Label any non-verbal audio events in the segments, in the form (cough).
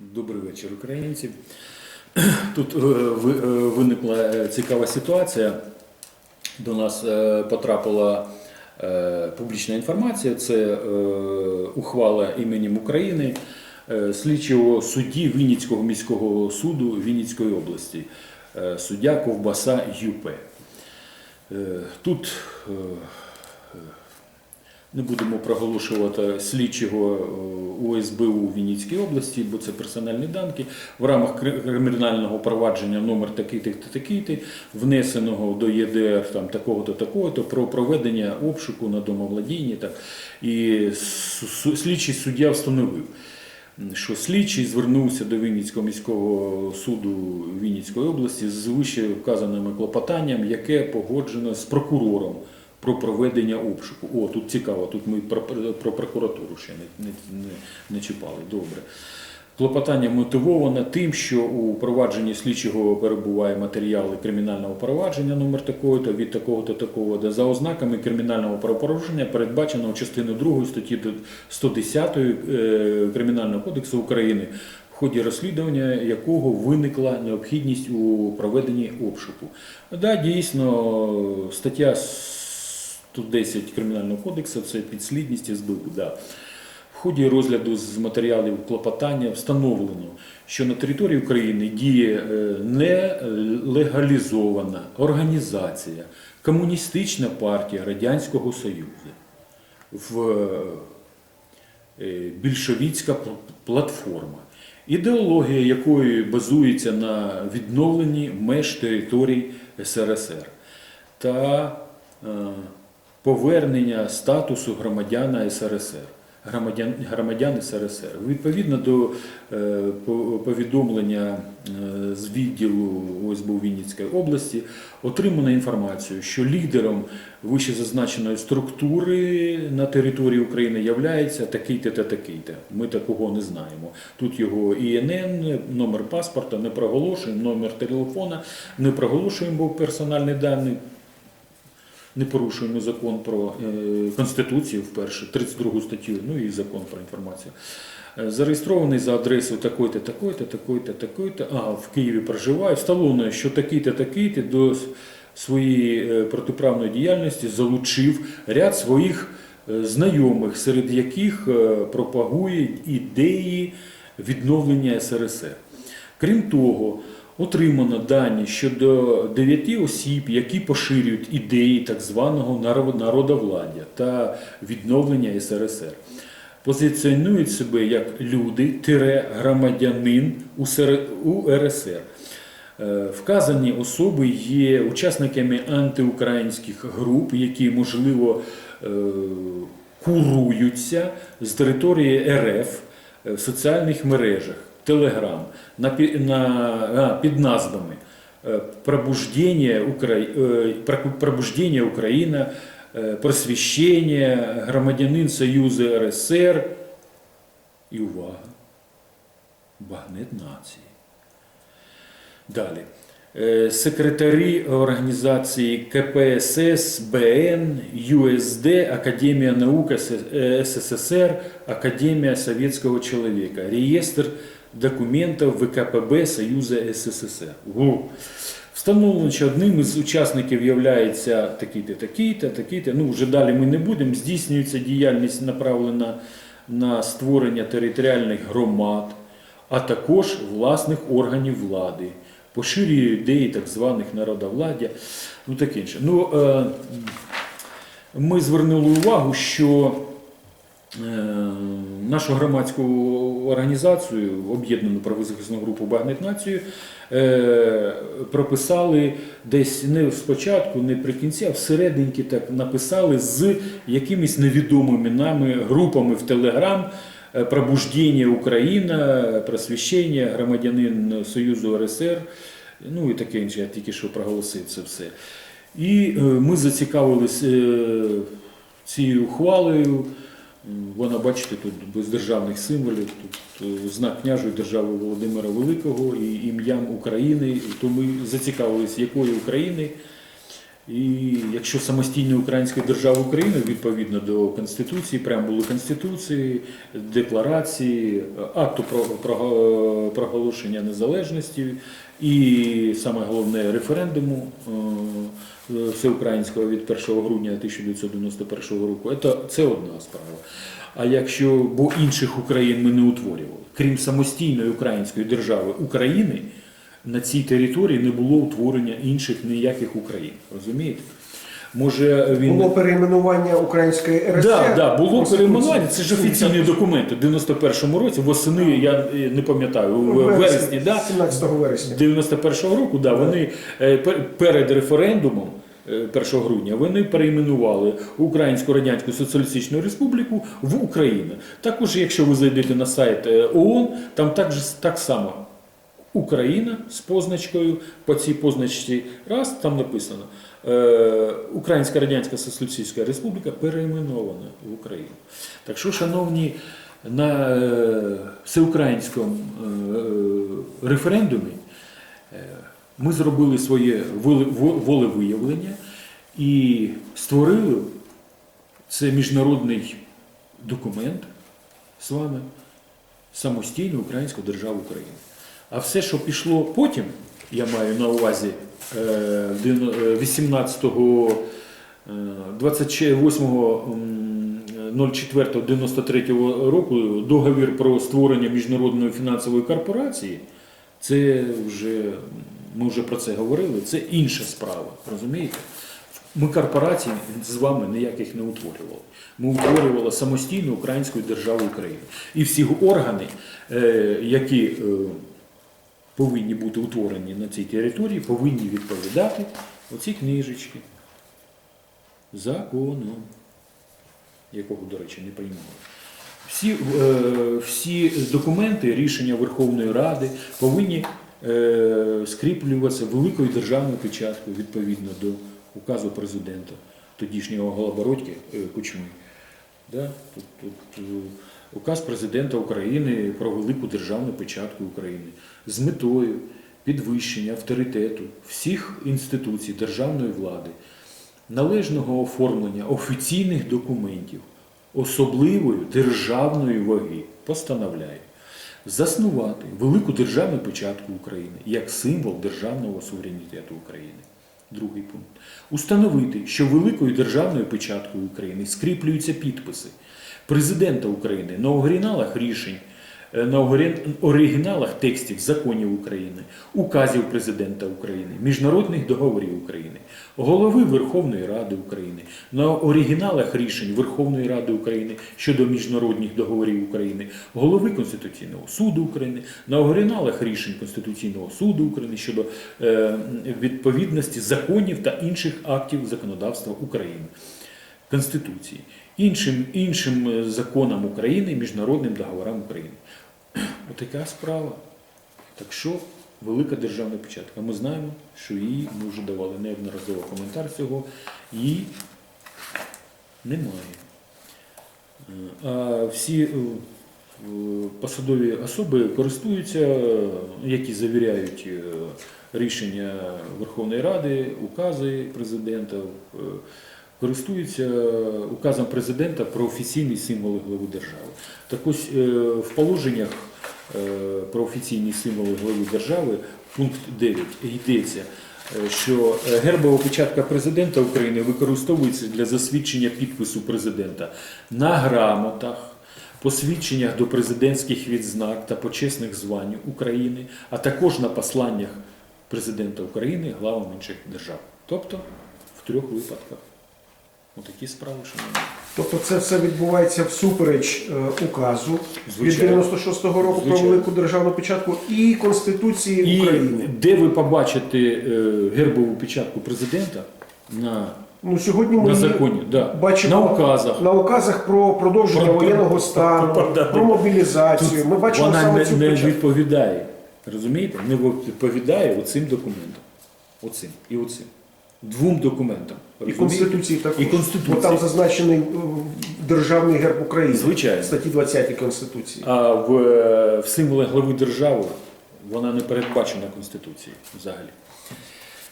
Добрий вечір, українці. (clears throat) Тут е, е, виникла цікава ситуація. До нас е, потрапила е, публічна інформація. Це е, ухвала іменем України е, слідчого судді Вінницького міського суду Вінницької області, е, суддя Ковбаса ЮП. Е, Тут е, не будемо проголошувати слідчого е, УСБУ у Вінницькій області, бо це персональні дані. В рамках кримінального провадження номер такий-то такий-то, внесеного до ЄДР там, такого-то, такого-то, про проведення обшуку на домовладінні. Так. І слідчий суддя встановив, що слідчий звернувся до Вінницького міського суду Вінницької області з вище вказаними клопотанням, яке погоджено з прокурором про проведення обшуку. О, тут цікаво, тут ми про, про прокуратуру ще не, не, не, не чіпали. Добре. Клопотання мотивоване тим, що у провадженні слідчого перебуває матеріали кримінального провадження номер такого-то від такого-то такого, де за ознаками кримінального правопорушення передбаченого частиною 2 статті 110 е, Кримінального кодексу України, в ході розслідування якого виникла необхідність у проведенні обшуку. Да, дійсно, стаття 110 Кримінального кодексу це підслідність СБУ. Да. В ході розгляду з матеріалів клопотання встановлено, що на території України діє е, нелегалізована організація Комуністична партія Радянського Союзу в е, більшовіцька платформа, ідеологія якої базується на відновленні меж територій СРСР та е, повернення статусу громадяна СРСР. Громадян, громадян СРСР. Відповідно до е, повідомлення е, з відділу ОСБУ Вінницької області отримано інформацію, що лідером вищезазначеної структури на території України являється такий-то та такий-то. Ми такого не знаємо. Тут його ІНН, номер паспорта не проголошуємо, номер телефона не проголошуємо, бо персональні дані не порушуємо закон про е, Конституцію вперше, 32 статтю, ну і закон про інформацію. Е, Зареєстрований за адресою такої-то, такої-то, такої-то, такої-то, а в Києві проживає, встановлено, що такий-то, такий-то до своєї е, протиправної діяльності залучив ряд своїх знайомих, серед яких пропагує ідеї відновлення СРСР. Крім того, отримано дані щодо дев'яти осіб, які поширюють ідеї так званого народ- народовладдя та відновлення СРСР. Позиціонують себе як люди, громадянин УСР- УРСР. Е, Вказані особи є учасниками антиукраїнських груп, які, можливо, е, куруються з території РФ е, в соціальних мережах, Телеграм, на, на, під назвами е, Пробуждення, Укра... е, Пробуждення Україна, е, Просвіщення, Громадянин Союзу РСР і увага, Багнет нації. Далі. Е, Секретарі організації КПСС, БН, ЮСД, Академія наук е, СССР, Академія Советского человека, реєстр документів ВКПБ Союзу СССР. Гу. Встановлено, що одним із учасників є такий-то, такий-то, такий-то. Ну, вже далі ми не будемо. Здійснюється діяльність направлена на створення територіальних громад, а також власних органів влади, поширює ідеї так званих народовладдя, ну таке інше. Ну, е, ми звернули увагу, що нашу громадську організацію, об'єднану правозахисну групу Багнет Націю, е, прописали десь не спочатку, не при кінці, а всерединки так написали з якимись невідомими нами групами в Телеграм. е, Пробуждення Україна, просвіщення, громадянин Союзу РСР, ну і таке інше, я тільки що проголосив це все. І е, ми зацікавились е, цією ухвалою. Вона, бачите, тут без державних символів, тут е, знак княжої держави Володимира Великого і ім'ям України. То ми зацікавились, якої України. І якщо самостійна Українська держава України відповідно до Конституції, преамбули Конституції, декларації, акту про, про- проголошення незалежності і саме головне референдуму е, всеукраїнського від 1 грудня 1991 року, це, це одна справа. А якщо бо інших Україн ми не утворювали, крім самостійної української держави України, на цій території не було утворення інших ніяких Україн. Розумієте? Може він Було перейменування української РСР. Да, да, було перейменування. Це ж офіційні документи. В 91-му році, восени, я е, не пам'ятаю, в вересні, да, 17 вересня. 91-го року, да, вони е, пер- перед референдумом. Е, 1 грудня вони перейменували Українську Радянську Соціалістичну Республіку в Україну. Також, якщо ви зайдете на сайт е, ООН, там так, так само Україна з позначкою, по цій позначці раз там написано е, Українська Радянська Соціалістична Республіка перейменована в Україну. Так що, шановні, на е, всеукраїнському е, референдумі е, ми зробили своє волевиявлення і створили це міжнародний документ з вами самостійну українську державу України. А все, що пішло потім, я маю на увазі е, е, 18-го, е, 28.04.93 року договір про створення міжнародної фінансової корпорації, це вже, ми вже про це говорили, це інша справа, розумієте? Ми корпорацій з вами ніяких не утворювали. Ми утворювали самостійну українську державу України. І всі органи, е, які е, повинні бути утворені на цій території, повинні відповідати оці книжечки законом, якого, до речі, не приймали. Всі, е, всі документи, рішення Верховної Ради повинні скріплюватися великою державною печаткою відповідно до указу президента, тодішнього Голобородьки е, Кучми. Да? Тут, тут, е, указ президента України про велику державну печатку України з метою підвищення авторитету всіх інституцій державної влади, належного оформлення офіційних документів особливої державної ваги постановляє заснувати велику державну печатку України як символ державного суверенітету України. Другий пункт. Установити, що великою державною печаткою України скріплюються підписи президента України на оригіналах рішень, на оригіналах текстів законів України, указів президента України, міжнародних договорів України, голови Верховної Ради України, на оригіналах рішень Верховної Ради України щодо міжнародних договорів України, голови Конституційного суду України, на оригіналах рішень Конституційного суду України щодо е, відповідності законів та інших актів законодавства України. Конституції, іншим, іншим е, законам України, міжнародним договорам України. Отака справа. Так що велика державна печатка. Ми знаємо, що її ми вже давали неодноразово коментар цього, її немає. Е, А всі е, посадові особи користуються, які завіряють е, рішення Верховної Ради, укази президента, користуються указом президента про офіційні символи глави держави. Так ось е, в положеннях е, про офіційні символи глави держави, пункт 9 йдеться, е, що гербова печатка президента України використовується для засвідчення підпису президента на грамотах, посвідченнях до президентських відзнак та почесних звань України, а також на посланнях президента України главам інших держав. Тобто в трьох випадках. Отакі справи, шановні. Тобто це все відбувається всупереч е, указу від 96-го року про Звичайно. велику державну печатку і Конституції І України. де ви побачите е, гербову печатку президента на, Ну сьогодні ми на її законі, да. бачимо на указах. на указах про продовження Про- воєнного стану, про- да, про мобілізацію. Ми бачимо Вона саме не, цю не печатку. відповідає. Розумієте? Не відповідає оцим документам. Оцим і оцим. Двом документам. І? Конституції також. І Конституції. Бо там зазначений е, державний герб України. Звичайно. В статті 20 Конституції. А в, е, в символах глави держави вона не передбачена Конституцією взагалі.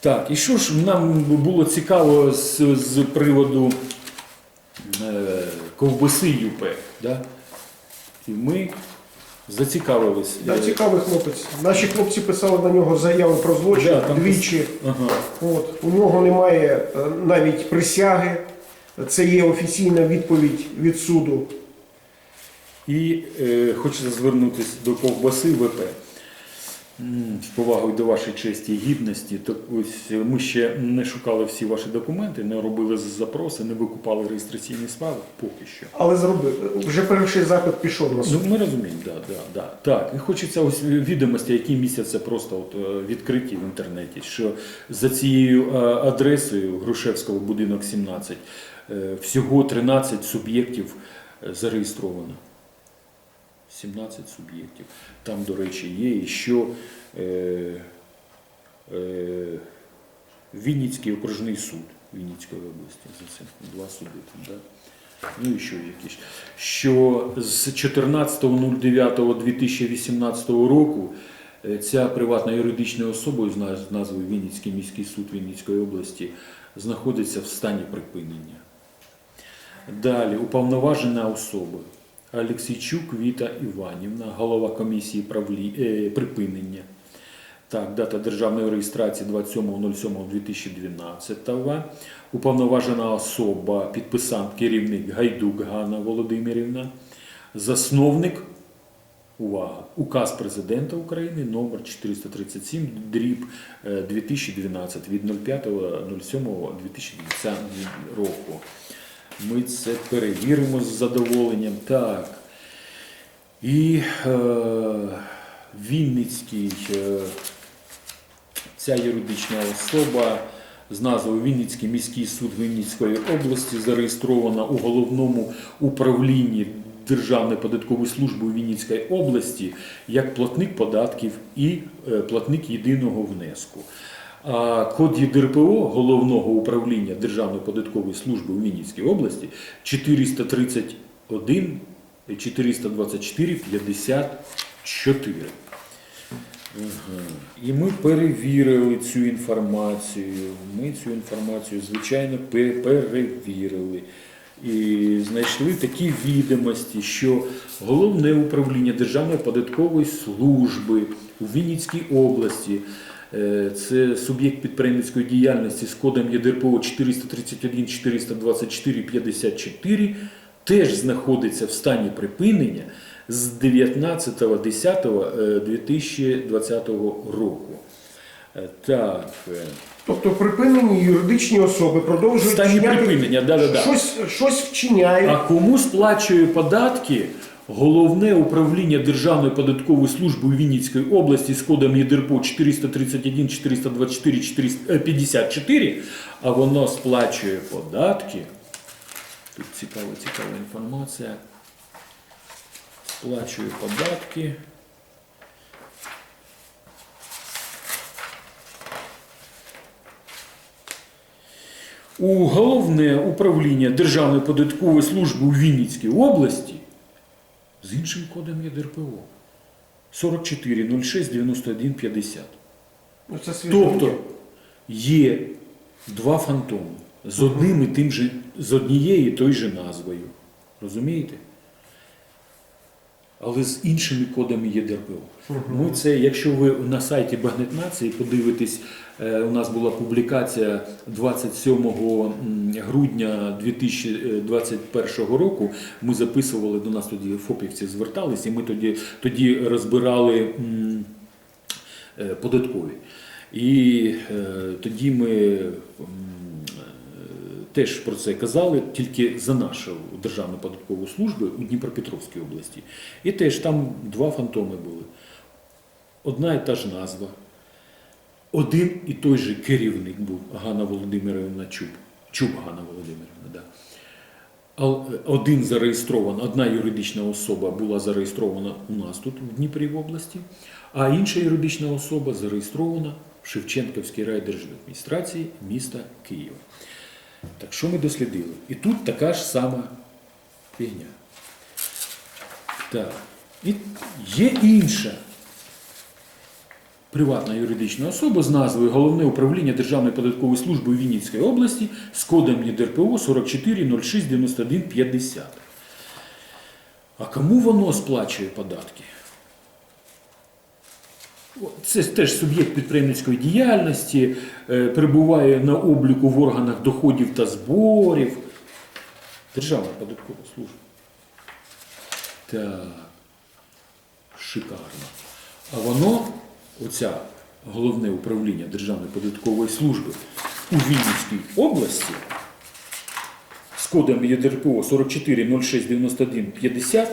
Так, і що ж нам було цікаво з, з приводу е, ковбаси ЮП, да? І ми зацікавились. Да, цікавий хлопець. Наші хлопці писали на нього заяви про злочин Да, там двічі. Ага. От. У нього немає е, навіть присяги. Це є офіційна відповідь від суду. І е, хочеться звернутися до ковбаси ВП. З повагою до вашої честі і гідності, то ось ми ще не шукали всі ваші документи, не робили запроси, не викупали реєстраційні справи поки що. Але зробив. Вже перший запит пішов на суд. Ну, ми розуміємо, да, да, да. так. І хочеться ось відомості, які містяться просто от, е, відкриті в інтернеті, що за цією е, адресою Грушевського будинок 17 е, всього 13 суб'єктів зареєстровано. 17 суб'єктів. Там, до речі, є і що е, е, Вінницький окружний суд Вінницької області. За це два суди там, да? Ну і що якісь. Що з 14.09.2018 року е, ця приватна юридична особа з назвою Вінницький міський суд Вінницької області знаходиться в стані припинення. Далі уповноважена особа Алексійчук Віта Іванівна, голова комісії правлі... е, припинення. Так, дата державної реєстрації 27.07.2012. Уповноважена особа, підписант, керівник Гайдук Ганна Володимирівна. Засновник, увага, указ президента України номер 437 дріб е, 2012 від 05.07.2020 року. Ми це перевіримо з задоволенням. Так. І е, Вінницький, е, ця юридична особа з назвою Вінницький міський суд Вінницької області зареєстрована у головному управлінні Державної податкової служби у Вінницькій області як платник податків і е, платник єдиного внеску. А код ЄДРПО головного управління Державної податкової служби у Вінницькій області 431 424 54. Ага. І ми перевірили цю інформацію. Ми цю інформацію, звичайно, перевірили. І знайшли такі відомості, що головне управління Державної податкової служби у Вінницькій області. Е, Це суб'єкт підприємницької діяльності з кодом ЄДРПО 431 424 54 теж знаходиться в стані припинення з 19.10.2020 року. Е, Так, е, Тобто припинені юридичні особи в продовжують стані вчиняти- припинення, да-да-да. щось, щось вчиняють. А кому сплачує податки головне управління Державної податкової служби у Вінницькій області з кодом ЄДРПО 431 424 454, а воно сплачує податки. Тут цікава, цікава інформація. Сплачує податки. У головне управління Державної податкової служби у Вінницькій області з іншим кодом ЄДРПО 44 06 91 50. Ну, Це. Тобто є два фантоми з одним і тим же, з однією і той же назвою. Розумієте? Але з іншими кодами ЄДРПО. Ми це, якщо ви на сайті Багнет Нації подивитесь, е, у нас була публікація 27 грудня 2021 року. Ми записували до нас тоді ФОПівці звертались, і ми тоді, тоді розбирали. е, податкові. І е, тоді ми теж про це казали, тільки за нашу Державну податкову службу у Дніпропетровській області. І теж там два фантоми були. Одна і та ж назва. Один і той же керівник був Ганна Володимирівна Чуб. Чуб Ганна Володимирівна, да. Один зареєстрований, одна юридична особа була зареєстрована у нас тут, в Дніпрі в області, а інша юридична особа зареєстрована в Шевченківській райдержадміністрації міста Києва. Так що ми дослідили? І тут така ж сама фігня. Так. І є інша Приватна юридична особа з назвою Головне управління Державної податкової служби у Вінницькій області з кодом ЄДРПО 44069150. А кому воно сплачує податки? Це теж суб'єкт підприємницької діяльності, е, перебуває на обліку в органах доходів та зборів. Державна податкова служба. Так. Шикарно. А воно, оця головне управління Державної податкової служби у Вінницькій області з кодом ЄДРПО 44069150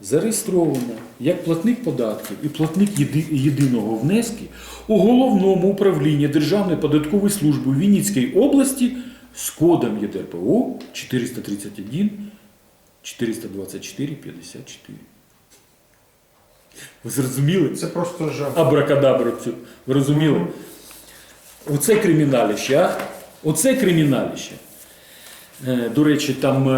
зареєстровано як платник податків і платник єди- єдиного внески у головному управлінні Державної податкової служби у Вінницькій області з кодом ЄДРПО 431 424 54. Ви зрозуміли? Це просто жах. Абракадабру цю. Ви розуміли? Оце криміналіще, а? Оце криміналіще. Е, До речі, там е,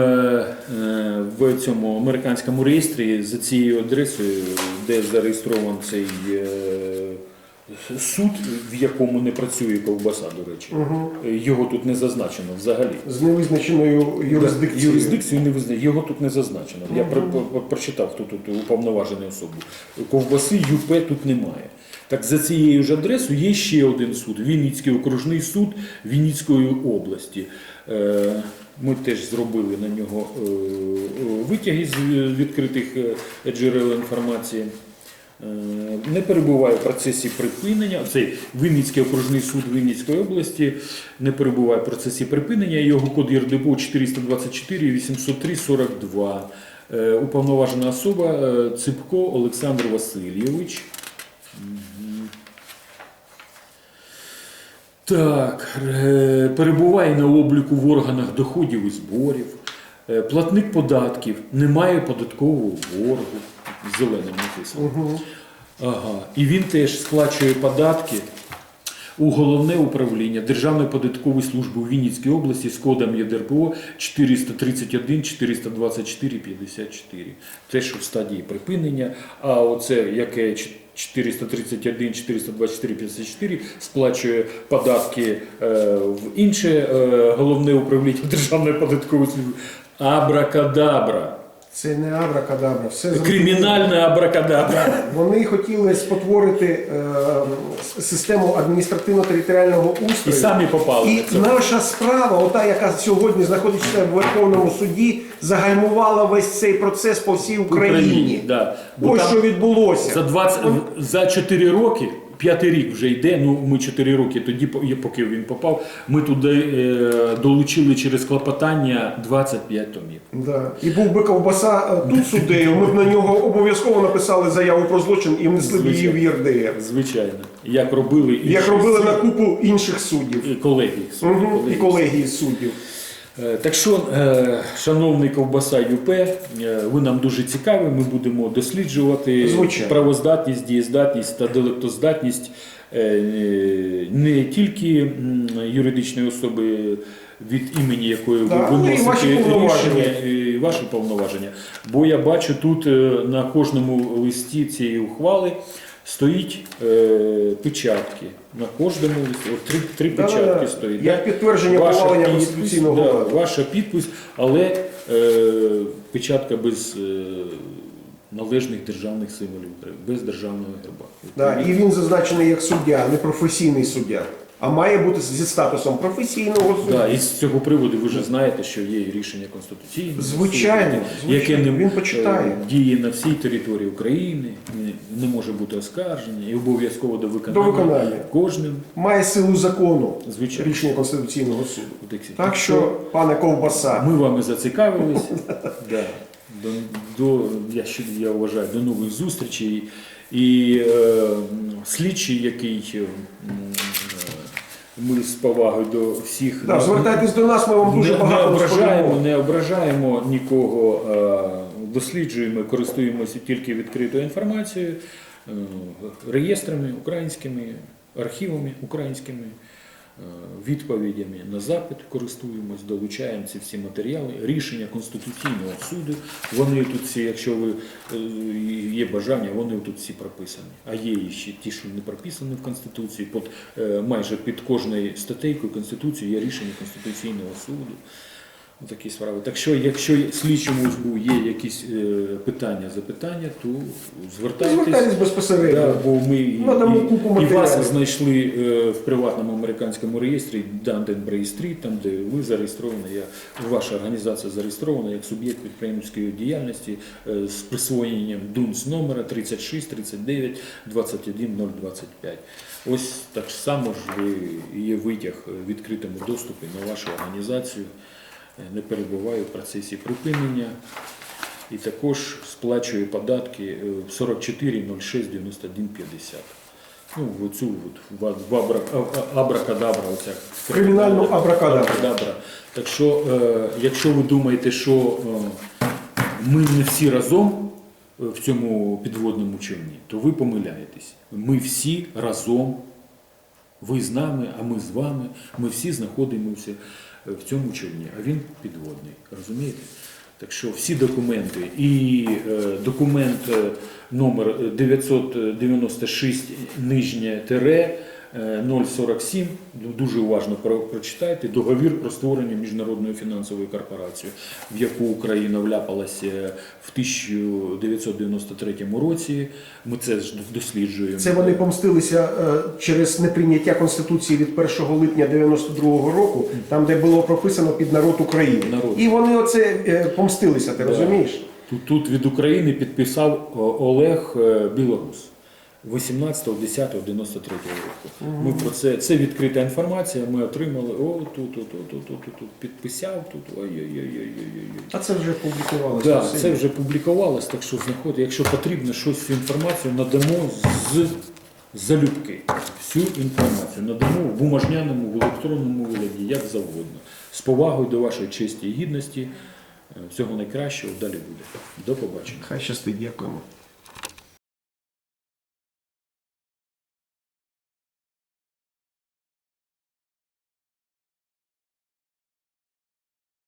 е, в цьому американському реєстрі за цією адресою, де зареєстрований цей суд, в якому не працює ковбаса, до речі, е, його тут не зазначено взагалі. З невизначеною юрисдикцією. Юрисдикцію не визнає, його тут не зазначено. Я про- про- прочитав, хто тут уповноважений особу. Ковбаси ЮП тут немає. Так за цією ж адресою є ще один суд Вінницький окружний суд Вінницької області. Е, Ми теж зробили на нього е, витяги з відкритих е, джерел інформації. Не перебуває в процесі припинення. Цей Вінницький окружний суд Вінницької області не перебуває в процесі припинення. Його код ЄРДБО 424 803 42. Е, Уповноважена особа Ципко Олександр Васильович. Так, е, перебуває на обліку в органах доходів і зборів. Е, Платник податків, немає податкового боргу. Зеленим написано. Ага. І він теж сплачує податки у головне управління Державної податкової служби у Вінницькій області з кодом ЄДРПО 431 424 54. Те, що в стадії припинення, а оце яке 431 424 54 сплачує податки е, в інше е, головне управління (laughs) Державної податкової служби. Абракадабра. Це не абракадабра, все. Кримінальна абракадабра. Вони хотіли спотворити е, систему адміністративно-територіального І самі попали. І це. наша справа, ота, яка сьогодні знаходиться в Верховному суді, загальмувала весь цей процес по всій Україні. Да. Бо Ось що відбулося. за 20, за 4 роки, п'ятий рік вже йде. Ну ми 4 роки тоді, поки він попав, ми туди е, долучили через клопотання 25 томів. Да. І був би ковбаса е, тут суддею, ми б на нього обов'язково написали заяву про злочин і внесли б її в ЄРДР. Звичайно, як робили Як робили на купу інших суддів. і колеги. Угу. І колегії суддів. Е, Так що, е, шановний ковбаса ЮП, е, ви нам дуже цікаві. Ми будемо досліджувати Звичайно. правоздатність, дієздатність та делектоздатність не тільки юридичної особи, від імені якої ви Да, і виносите ваші рішення, і ваші повноваження. Бо я бачу тут на кожному листі цієї ухвали. Стоїть е, печатки на кожному листі. От три, три да, печатки да, стоїть. Як підтвердження Ваша повалення підпис, конституційного да, ваша підпис, але е, печатка без е, належних державних символів без державного герба. Да, і він зазначений як суддя, не професійний суддя. А має бути зі статусом професійного судді. Да, і з цього приводу ви вже знаєте, що є рішення Конституційного Звичайно, суду, яке не Він почитає. е, діє на всій території України, не, може бути оскарження і обов'язково до виконання, До виконання. кожним Має силу закону Звичайно. рішення Конституційного суду. кодексом. Так що, пане Ковбаса, Ми вами зацікавились. да. До, до, я, я вважаю, до нових зустрічей. І е, слідчий, який е, ми з повагою до всіх да, звертайтесь до нас, ми вам дуже не, не багато ображаємо, розповімо. не ображаємо нікого, е, досліджуємо, користуємося тільки відкритою інформацією, е, реєстрами українськими, архівами українськими. Відповідями на запит користуємось, долучаємо ці всі матеріали. Рішення Конституційного суду, вони тут всі, якщо ви е, є бажання, вони тут всі прописані. А є ще ті, що не прописані в Конституції, під, е, майже під кожною статтейкою Конституції є рішення Конституційного суду. Такі справи. Так що, якщо слідчому СБУ є якісь е, питання, запитання, то звертайтесь. Звертайтесь безпосередньо. Да, бо ми і, купу і, і матеріалів. вас знайшли е, в приватному американському реєстрі Данден Брейстріт, там де ви зареєстровані, я, ваша організація зареєстрована як суб'єкт підприємницької діяльності е, з присвоєнням ДУНС номера 36 39 21 025. Ось так само ж ви є витяг в відкритому доступі на вашу організацію. Е, Не перебуває в процесі припинення і також сплачує податки е, 44 06 91 50. Ну, в цю от, в, в абра, абракадабра, оця Кримінальну абракадабру. абракадабра. Так що, е, якщо ви думаєте, що е, ми не всі разом е, в цьому підводному човні, то ви помиляєтесь. Ми всі разом, ви з нами, а ми з вами, ми всі знаходимося е, в цьому човні, а він підводний. Розумієте? Так що всі документи і е, документ е, номер 996 нижнє тире е, 047, дуже уважно про- прочитайте, договір про створення міжнародної фінансової корпорації, в яку Україна вляпалася в 1993 році. Ми це ж досліджуємо. Це вони помстилися е, через неприйняття Конституції від 1 липня 92-го року, там де було прописано під народ України. Народ. І вони оце е, помстилися, ти Да. розумієш? Тут, тут від України підписав Олег е, Білорус 18.10.93 року. Ми про це, це відкрита інформація, ми отримали, о, тут, тут, тут, тут, тут, тут, підписав, тут, ой-ой-ой-ой-ой. А це вже публікувалося. Да, це вже публікувалось, так що знаходите, якщо потрібно щось цю інформацію, надамо з залюбки. Всю інформацію надамо в бумажняному, в електронному вигляді, як завгодно. З повагою до вашої честі і гідності. Е, Всього найкращого далі буде. До побачення. Хай щастить, дякуємо.